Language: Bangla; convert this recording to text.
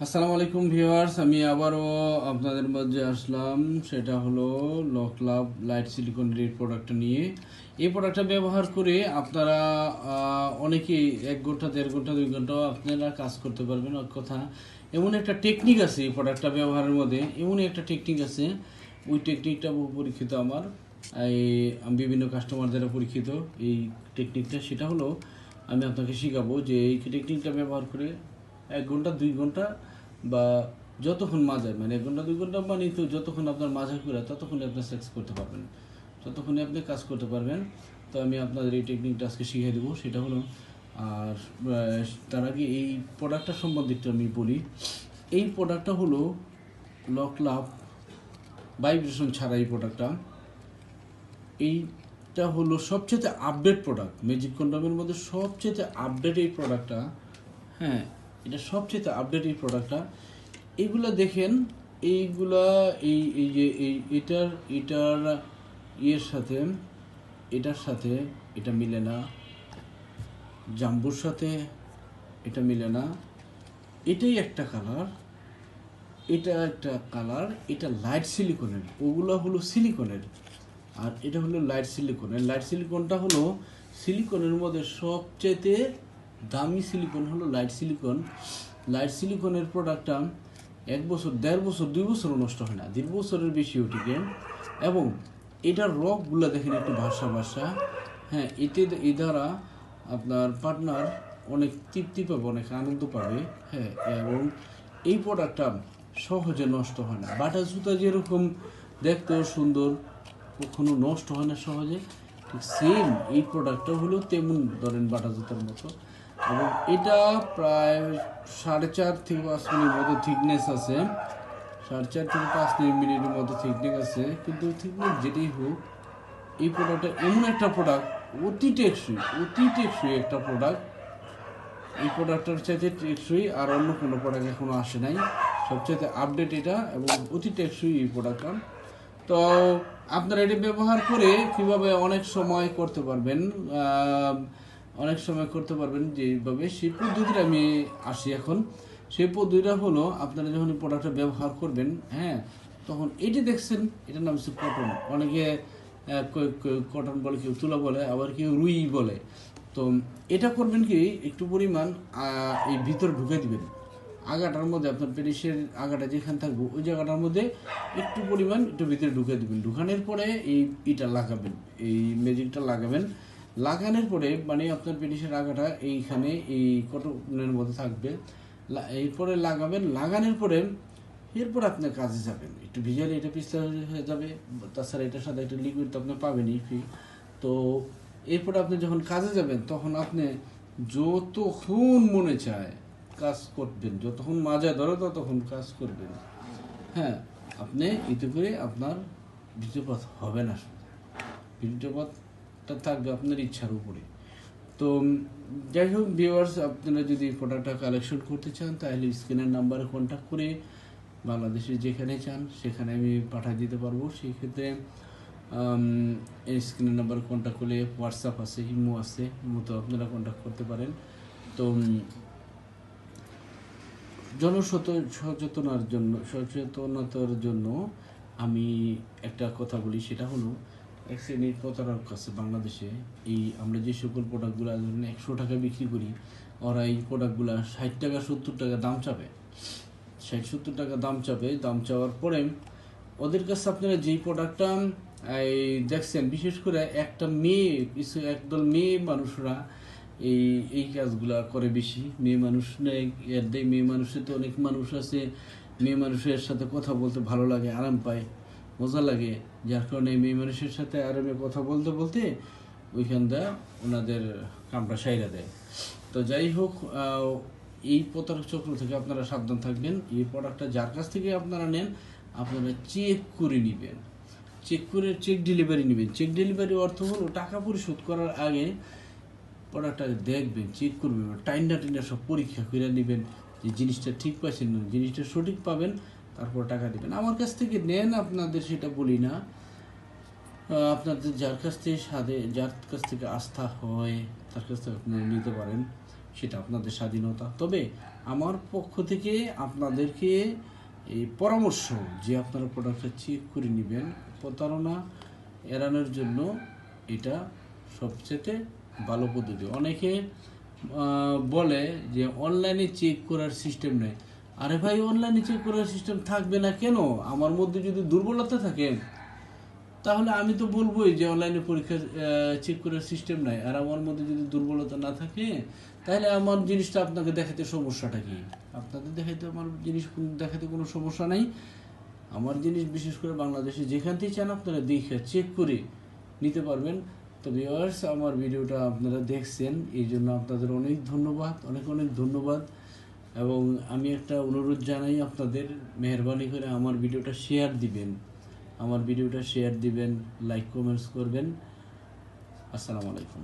আসসালামু আলাইকুম ভিউয়ার্স, আমি আবারও আপনাদের মধ্যে আসলাম। সেটা হলো লক লাভ লাইট সিলিকনের এই প্রোডাক্টটা নিয়ে। এই প্রোডাক্টটা ব্যবহার করে আপনারা অনেকেই এক ঘণ্টা, দেড় ঘণ্টা, দুই ঘন্টাও আপনারা কাজ করতে পারবেন, এক কথা। এমন একটা টেকনিক আছে এই প্রোডাক্টটা ব্যবহারের মধ্যে, এমনই একটা টেকনিক আছে। ওই টেকনিকটা পরীক্ষিত আমার। এই বিভিন্ন কাস্টমার দ্বারা পরীক্ষিত এই টেকনিকটা সেটা হলো, আমি আপনাকে শেখাবো যে এই টেকনিকটা ব্যবহার করে এক ঘণ্টা, দুই ঘণ্টা বা যতক্ষণ মাজায় মানে এক ঘণ্টা, দুই ঘণ্টা মানে তো যতক্ষণ আপনার মাজা করে ততক্ষণে আপনি সেক্স করতে পারবেন। ততক্ষণে আপনি কাজ করতে পারবেন। তো আমি আপনাদের এই টেকনিকটা আজকে শিখিয়ে দেবো, সেটা হলো, আর তার আগে এই প্রোডাক্টটা সম্বন্ধে একটু আমি বলি। এই প্রোডাক্টটা হলো লক লাভ ভাইব্রেশন ছাড়া এই প্রোডাক্টটা এইটা হলো সবচেয়ে আপডেট প্রোডাক্ট ম্যাজিক কন্ডমের মধ্যে সবচেয়ে আপডেট এই প্রোডাক্টটা হ্যাঁ এটা সবচেয়ে আপডেট এই প্রোডাক্টটা এইগুলা দেখেন, এইগুলা, এই এই যে, এই, এটার এটার ইয়ের সাথে, এটার সাথে এটা মিলে না। জাম্বুর সাথে এটা মিলে না। এটাই একটা কালার এটা একটা কালার এটা লাইট সিলিকনের ওগুলো হলো সিলিকনের আর এটা হলো লাইট সিলিকনের লাইট সিলিকনটা হলো সিলিকনের মধ্যে সবচেয়ে দামি সিলিকন হলো লাইট সিলিকন লাইট সিলিকনের প্রোডাক্টটা এক বছর, দেড় বছর, দুই বছরও নষ্ট হয় না, দেড় বছরের বেশিও টিকে এবং এটার রকগুলো দেখেন একটু ভাষা ভাষা হ্যাঁ এতে এ দ্বারা আপনার পার্টনার অনেক তৃপ্তি পাবে, অনেক আনন্দ পাবে। হ্যাঁ এবং এই প্রোডাক্টটা সহজে নষ্ট হয় না। বাটা জুতা যেরকম দেখতেও সুন্দর, কখনো নষ্ট হয় না সহজে। ঠিক সেম এই প্রোডাক্টটা হলো তেমন ধরেন বাটা জুতার মতো। এবং এটা প্রায় সাড়ে চার থেকে পাঁচ মিনিট মতো থিকনেস আছে। সাড়ে চার থেকে পাঁচ মিনিটের মতো থিকনেস আছে। কিন্তু থিকনেস যেটাই হোক, এই প্রোডাক্টটা এমন একটা প্রোডাক্ট অতি টেকসই অতি টেকসই একটা প্রোডাক্ট এই প্রোডাক্টটার চাইতে টেকসই আর অন্য কোনো প্রোডাক্ট এখনও আসে নাই। সবচেয়ে আপডেট এটা এবং অতি টেকসই এই প্রোডাক্টটা তো আপনারা এটি ব্যবহার করে কীভাবে অনেক সময় করতে পারবেন অনেক সময় করতে পারবেন যেভাবে। সেই পদ্ধতিটা আমি আসি এখন। সেই পদ্ধতিটা হলো আপনারা যখন প্রোডাক্টটা ব্যবহার করবেন হ্যাঁ তখন এটি দেখছেন, এটার নাম হচ্ছে কটন অনেকে কটন বলে, কেউ তুলা বলে, আবার কেউ রুই বলে। তো এটা করবেন কি, একটু পরিমাণ এই ভিতর ঢুকে দিবেন। আগাটার মধ্যে আপনার পেরিসের আগাটা যেখানে থাকবে, ওই জায়গাটার মধ্যে একটু পরিমাণ, একটু ভিতরে ঢুকে দিবেন। ঢুকানোর পরে এই ইটা লাগাবেন, এই ম্যাজিকটা লাগাবেন। লাগানোর পরে মানে আপনার পেরিসের আগাটা এইখানে, এই কটনের মধ্যে থাকবে। এরপরে লাগাবেন, লাগানোর পরে এরপর আপনার কাজে যাবেন। একটু ভিজালে এটা পিস্তা হয়ে যাবে, তাছাড়া এটার সাথে একটা লিকুইড তো আপনি পাবেনই ফ্রি তো এরপরে আপনি যখন কাজে যাবেন, তখন আপনি যতক্ষণ মনে চায় কাজ করবেন, যতক্ষণ মাজা ধরো, ততক্ষণ কাজ করবেন। হ্যাঁ আপনি এতে করে আপনার বীর্যপাত হবে না। শুধু বীর্যপাতটা থাকবে আপনার ইচ্ছার উপরে। তো যাই হোক ভিউয়ার্স আপনারা যদি প্রোডাক্টটা কালেকশন করতে চান, তাহলে স্ক্রিনের নাম্বারে কন্ট্যাক্ট করে বাংলাদেশে যেখানে চান, সেখানে আমি পাঠিয়ে দিতে পারব। সেই ক্ষেত্রে এই স্ক্রিনের নাম্বার কন্ট্যাক্ট করলে হোয়াটসঅ্যাপ আছে ইমো আছে ইমোতে আপনারা কন্ট্যাক্ট করতে পারেন। তো জনসত সচেতনার জন্য, সচেতনতার জন্য আমি একটা কথা বলি, সেটা হলো এক শ্রেণির প্রতারক আছে বাংলাদেশে। এই আমরা যে সকল প্রোডাক্টগুলো ধরুন একশো টাকা বিক্রি করি, ওরা এই প্রোডাক্টগুলো ষাট টাকা, সত্তর টাকা দাম চাবে। ষাট, সত্তর টাকা দাম চাবে, দাম চাওয়ার পরে ওদের কাছে আপনারা যেই প্রোডাক্টটা এই দেখছেন, বিশেষ করে একটা মেয়ে কিছু একদল মেয়ে মানুষরা এই এই কাজগুলা করে বেশি। মেয়ে মানুষ এর দেয় মেয়ে মানুষের তো অনেক মানুষ আছে। মেয়ে মানুষের সাথে কথা বলতে ভালো লাগে, আরাম পায়। মজা লাগে। যার কারণে মেয়ে মানুষের সাথে আরামে কথা বলতে বলতে ওইখানটা ওনাদের কামটা সাইরা দেয়। তো যাই হোক এই প্রতারক চক্র থেকে আপনারা সাবধান থাকবেন। এই প্রোডাক্টটা যার কাছ থেকে আপনারা নেন, আপনারা চেক করে নেবেন। চেক করে চেক ডেলিভারি নেবেন। চেক ডেলিভারি অর্থ হলো টাকা পরিশোধ করার আগে প্রোডাক্টটা দেখবেন চেক করবেন। টাইনটা টাইনটা সব পরীক্ষা করে নেবেন যে জিনিসটা ঠিক পাচ্ছেন জিনিসটা সঠিক পাবেন। তারপর টাকা দিবেন। আমার কাছ থেকে নেন আপনাদের, সেটা বলি না। আপনাদের যার কাছ থেকে সাদে যার কাছ থেকে আস্থা হয়, তার কাছ থেকে আপনারা নিতে পারেন, সেটা আপনাদের স্বাধীনতা। তবে আমার পক্ষ থেকে আপনাদেরকে এই পরামর্শ যে আপনারা প্রোডাক্টটা চেক করে নেবেন, প্রতারণা এড়ানোর জন্য এটা সবচেয়ে ভালো পদ্ধতি। অনেকে বলে যে অনলাইনে চেক করার সিস্টেম নেই। আরে ভাই অনলাইনে চেক করার সিস্টেম থাকবে না কেন? আমার মধ্যে যদি দুর্বলতা থাকে, তাহলে আমি তো বলবোই যে অনলাইনে পরীক্ষা চেক করার সিস্টেম নাই। আর আমার মধ্যে যদি দুর্বলতা না থাকে, তাহলে আমার জিনিসটা আপনাকে দেখাতে সমস্যাটা কি? আপনাদের দেখাতে আমার জিনিস দেখাতে কোনো সমস্যা নাই। আমার জিনিস বিশেষ করে বাংলাদেশে যেখান থেকে চান আপনারা দেখে চেক করে নিতে পারবেন। তো ভিউয়ার্স আমার ভিডিওটা আপনারা দেখছেন। এই জন্য আপনাদের অনেক ধন্যবাদ, অনেক অনেক ধন্যবাদ। এবং আমি একটা অনুরোধ জানাই আপনাদের, মেহরবানি করে আমার ভিডিওটা শেয়ার দিবেন। আমার ভিডিওটা শেয়ার দিবেন লাইক কমেন্টস করবেন। আসসালামু আলাইকুম।